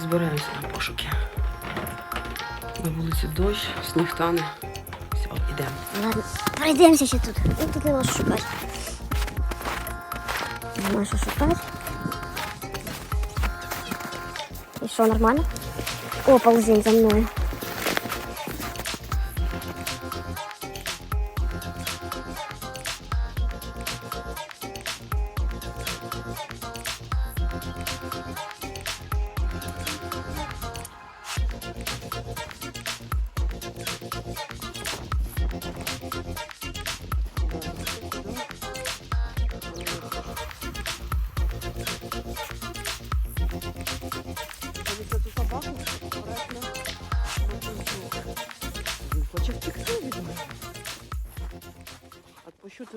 Збираюся на пошуки. На вулиці дощ, сніг тане. Все, йдемо. Ладно, пройдемося ще тут. Ну, тут що шукати. Нема що шукати. І що, нормально? О, ползень за мною.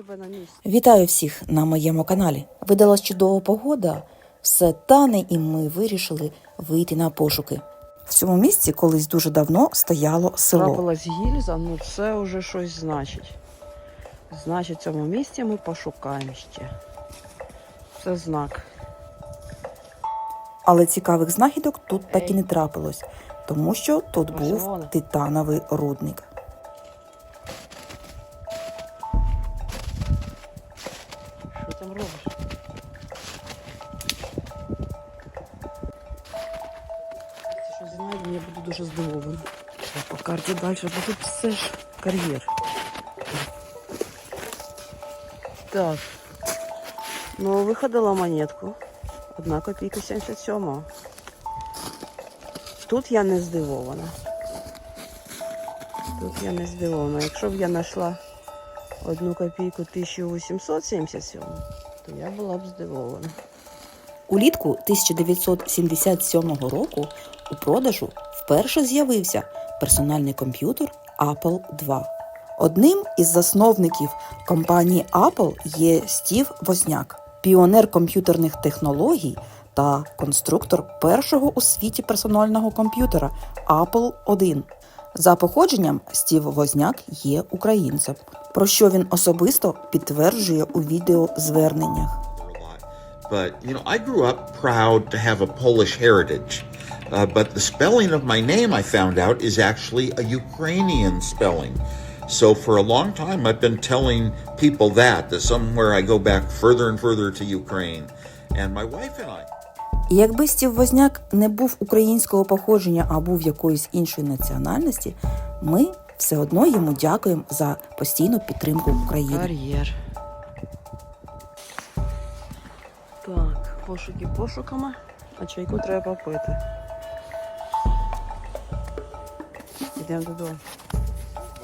Тебе на місці. Вітаю всіх на моєму каналі. Видалась чудова погода, все тане, і ми вирішили вийти на пошуки. В цьому місці колись дуже давно стояло село. Трапилась гільза, ну це вже щось значить. Значить, в цьому місці ми пошукаємо ще. Це знак. Але цікавих знахідок тут так і не трапилось, тому що тут був титановий рудник. Далі, бо тут все ж кар'єр. Так. Ну, виходила монетку. Одна копійка 77. Тут я не здивована. Тут я не здивована. Якщо б я знайшла одну копійку 1877, то я була б здивована. Улітку 1977 року у продажу вперше з'явився персональний комп'ютер Apple II. Одним із засновників компанії Apple є Стів Возняк, піонер комп'ютерних технологій та конструктор першого у світі персонального комп'ютера Apple I. За походженням Стів Возняк є українцем, про що він особисто підтверджує у відеозверненнях. But you know, I grew up proud to have a Polish heritage. Uh, but the spelling of my name, I found out, is actually a Ukrainian spelling. So for a long time, I've been telling people that that somewhere I go back further and further to Ukraine. And my wife and I. Якби Стів Возняк не був українського походження, а був якоїсь іншої національності, ми все одно йому дякуємо за постійну підтримку України. Кар'єр. Так, пошуки пошуками, а чайку треба попити. Йдемо додому.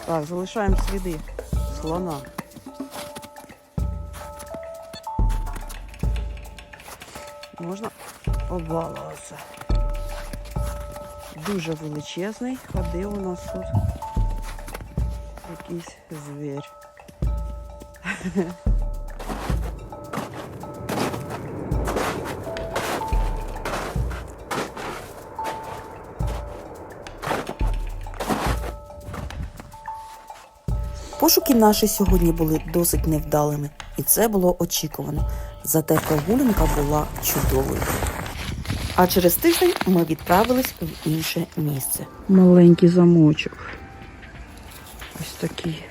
Так, залишаємо сліди слона. Можна обвалуватися. Дуже величезний. Ходив у нас тут якийсь звір. Пошуки наші сьогодні були досить невдалими, і це було очікувано. Зате прогулянка була чудовою. А через тиждень ми відправились в інше місце. Маленький замочок. Ось такий.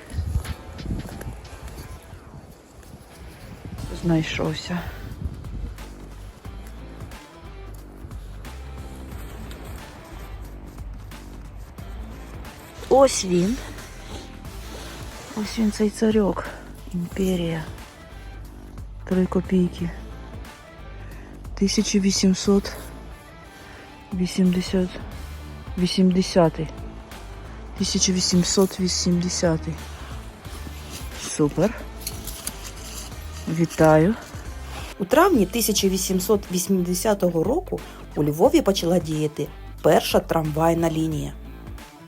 Знайшовся. Ось він. Ось він цей царьок. Імперія. Три копійки. 1880 80 1880 Супер. Вітаю. У травні 1880 року у Львові почала діяти перша трамвайна лінія.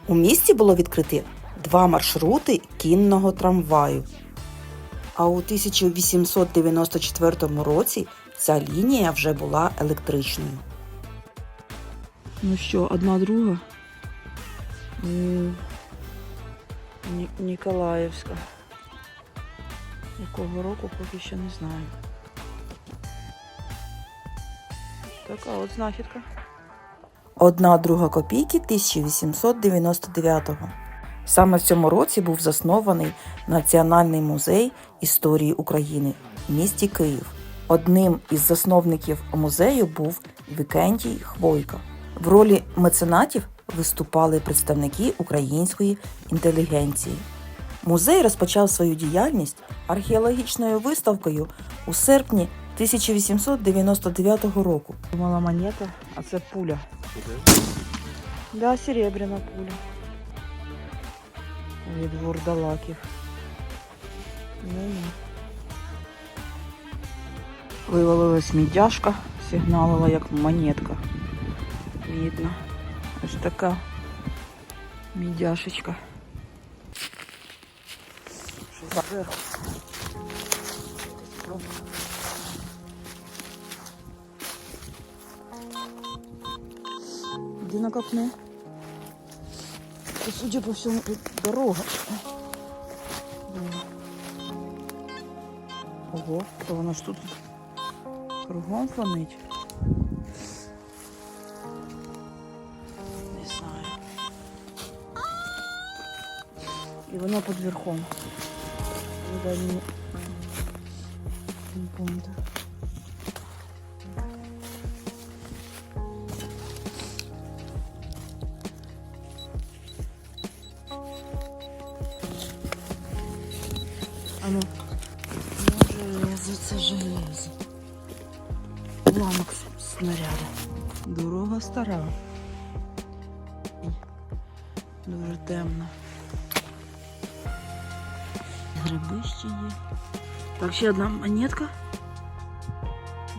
У місті було відкрити два маршрути кінного трамваю. А у 1894 році ця лінія вже була електричною. Ну що, одна друга? Ні- Ніколаївська. Якого року поки що не знаю. Така от знахідка. Одна друга копійки 1899-го. Саме в цьому році був заснований Національний музей історії України в місті Київ. Одним із засновників музею був Вікентій Хвойка. В ролі меценатів виступали представники української інтелігенції. Музей розпочав свою діяльність археологічною виставкою у серпні 1899 року. Думала монета, а це пуля. Да, серебряна пуля. Від вурдалаків. Ну, ні. Вивалилась мідяшка, сигналила як монетка. Видно. Ось така мідяшечка. Що зверху? Иди накопни. Это, судя по всему, тут дорога. Ого, то воно ж тут кругом фонить. Не знаю. І воно під верхом. Не помню. Уламок с- снаряду. Дорога стара. Дуже темно. Гриби ще є. Так, ще одна монетка.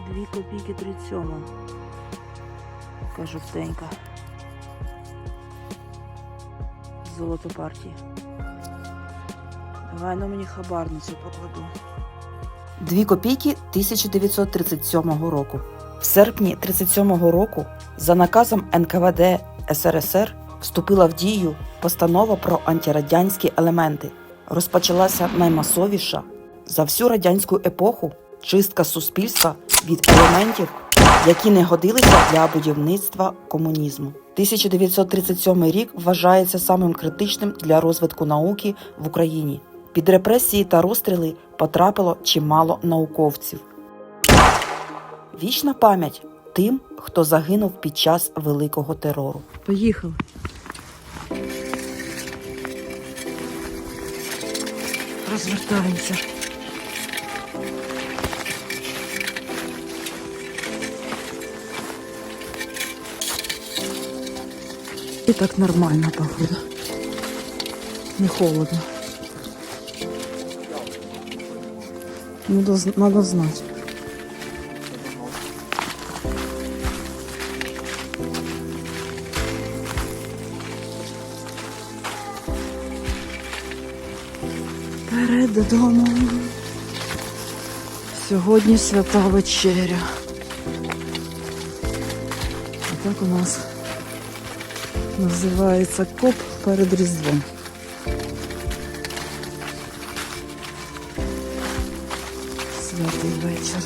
Дві копійки 37. Така жовтенька. Золото партії. Давай на мені хабарницю покладу. Дві копійки 1937 року. В серпні 37-го року за наказом НКВД СРСР вступила в дію постанова про антирадянські елементи. Розпочалася наймасовіша за всю радянську епоху чистка суспільства від елементів, які не годилися для будівництва комунізму. 1937 рік вважається самим критичним для розвитку науки в Україні. Під репресії та розстріли потрапило чимало науковців. Вічна пам'ять тим, хто загинув під час великого терору. Поїхали. Розвертаємося. І так нормально, походу. Не холодно. Надо, надо знать. Додому. Сьогодні свята вечеря. А так у нас називається коп перед Різдвом. Святий вечір.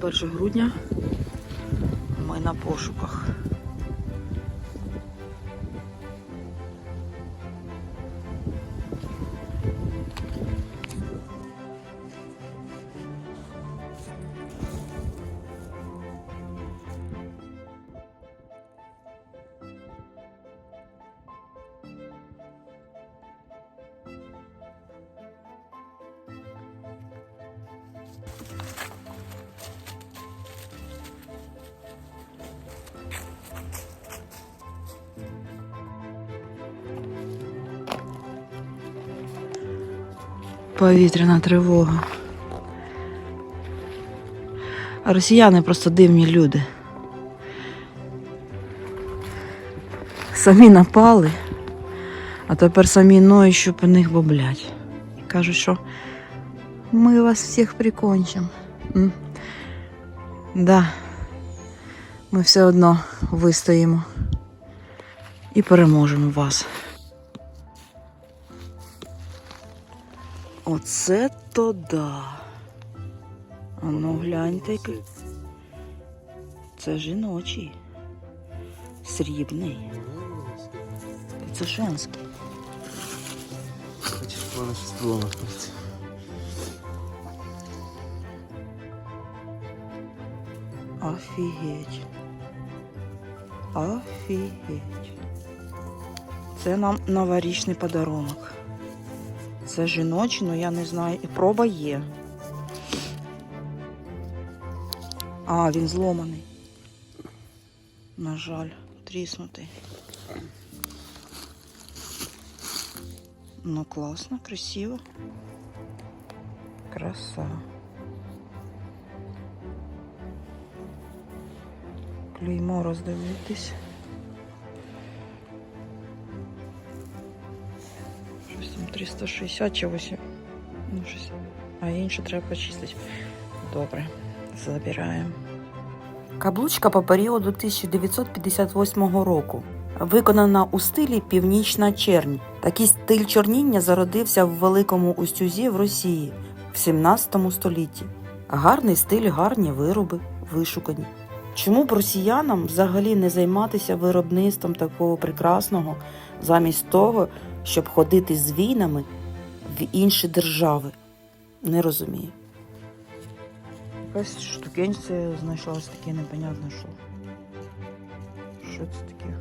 Перше грудня. Ми на пошуках. Повітряна тривога. Росіяни просто дивні люди. Самі напали, а тепер самі ноють, що по них боблять. Кажуть, що ми вас всіх прикончимо. М? Да. Ми все одно вистоїмо і переможемо вас. Оце то да. А ну гляньте. Це жіночий. Срібний. Це женський. Хочешь, вона було знаходиться. Офігеть. Офігеть. Це нам новорічний подарунок. Це жіночий, ну я не знаю. І проба є. А, він зломаний. На жаль, тріснутий. Ну, класно, красиво. Краса. Клеймо роздивитись. 360 чи 8. Ну, щось. А інше треба почистити. Добре. Забираємо. Каблучка по періоду 1958 року. Виконана у стилі Північна чернь. Такий стиль чорніння зародився в Великому Устюзі в Росії в 17 столітті. Гарний стиль, гарні вироби, вишукані. Чому б росіянам взагалі не займатися виробництвом такого прекрасного, замість того, щоб ходити з війнами в інші держави? Не розумію. Якась штукенція знайшлась таке непонятне, що. Що це таке?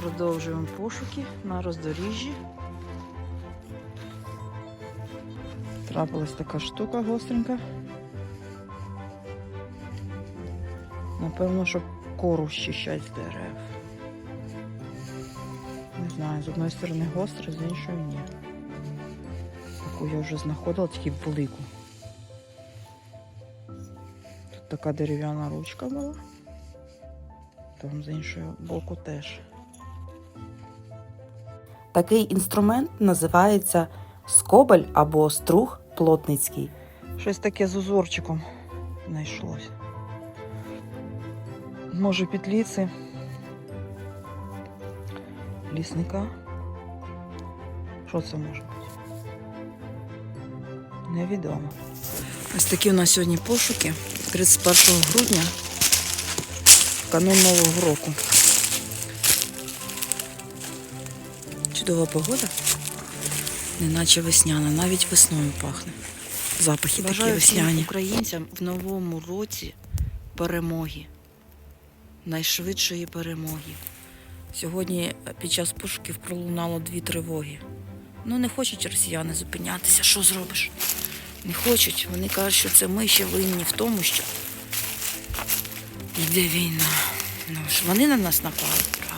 Продовжуємо пошуки на роздоріжжі. Трапилась така штука гостренька. Напевно, щоб кору щищать з дерев. Не знаю, з одної сторони гостре, з іншої ні. Таку я вже знаходила, тільки велику. Тут така дерев'яна ручка була. Там з іншого боку теж. Такий інструмент називається скобель або струг плотницький. Щось таке з узорчиком знайшлося. Може петліці лісника. Що це може бути? Невідомо. Ось такі у нас сьогодні пошуки 31 грудня, канун Нового року. Чудова погода, неначе весняна, навіть весною пахне. Запахи такі весняні. українцям в новому році перемоги. Найшвидшої перемоги. Сьогодні е, під час пошуків пролунало дві тривоги. Ну, не хочуть росіяни зупинятися. Що зробиш? Не хочуть. Вони кажуть, що це ми ще винні в тому, що йде війна. Ну ж, вони на нас напали?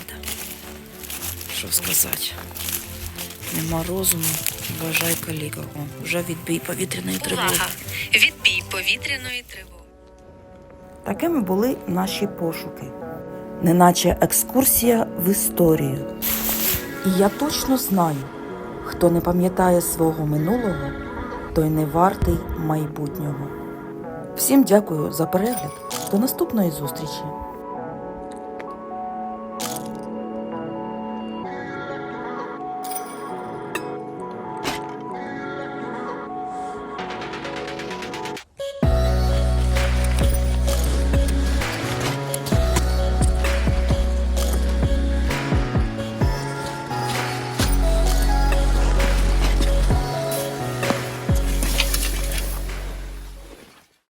Що сказати? Нема розуму, вважай каліка. О, вже відбій повітряної тривоги. Увага! Відбій повітряної тривоги. Такими були наші пошуки, неначе екскурсія в історію. І я точно знаю, хто не пам'ятає свого минулого, той не вартий майбутнього. Всім дякую за перегляд. До наступної зустрічі!